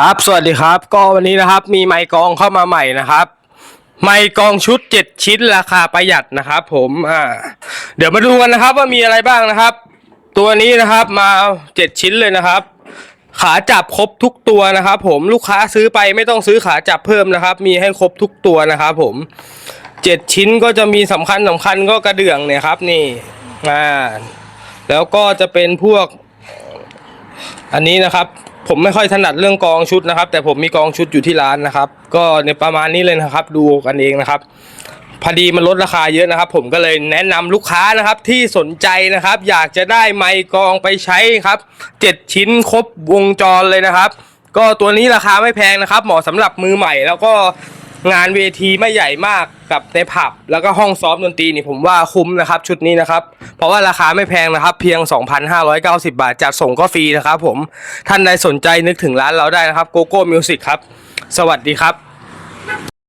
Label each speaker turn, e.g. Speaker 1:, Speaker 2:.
Speaker 1: ครับ สวัสดีครับ ก็วันนี้นะครับ มีไมค์กองเข้ามาใหม่นะครับ ไมค์กองชุด7ชิ้นราคาประหยัดนะครับ ผมอ่า เดี๋ยวมาดูกันนะครับ ว่ามีอะไรบ้างนะครับ ตัวนี้นะครับมา7ชิ้นเลยนะครับ ขาจับครบทุกตัวนะครับ ผมลูกค้าซื้อไปไม่ต้องซื้อขาจับเพิ่มนะครับ มีให้ครบทุกตัวนะครับ ผมเจ็ดชิ้นก็จะมีสำคัญสำคัญก็กระเดื่องเนี่ยครับ นี่อ่าแล้วก็จะเป็นพวก อันนี้นะครับ ผมไม่ค่อยถนัดเรื่องกองชุดนะครับ แต่ผมมีกองชุดอยู่ที่ร้านนะครับ ก็ในประมาณนี้เลยนะครับ ดูกันเองนะครับพอดีมันลดราคาเยอะนะครับ ผมก็เลยแนะนำลูกค้านะครับที่สนใจนะครับ อยากจะได้ไมค์กองไปใช้ครับเจ็ดชิ้นครบวงจรเลยนะครับ ก็ตัวนี้ราคาไม่แพงนะครับ เหมาะสำหรับมือใหม่แล้วก็ งานเวทีไม่ใหญ่มากกับในผับ แล้วก็ห้องซ้อมดนตรีนี่ผมว่าคุ้มนะครับ ชุดนี้นะครับ เพราะว่าราคาไม่แพงนะครับ เพียง 2,590 บาทจัดส่งก็ฟรีนะครับผมท่านใดสนใจนึกถึงร้านเราได้นะครับโกโก้มิวสิกครับ สวัสดีครับ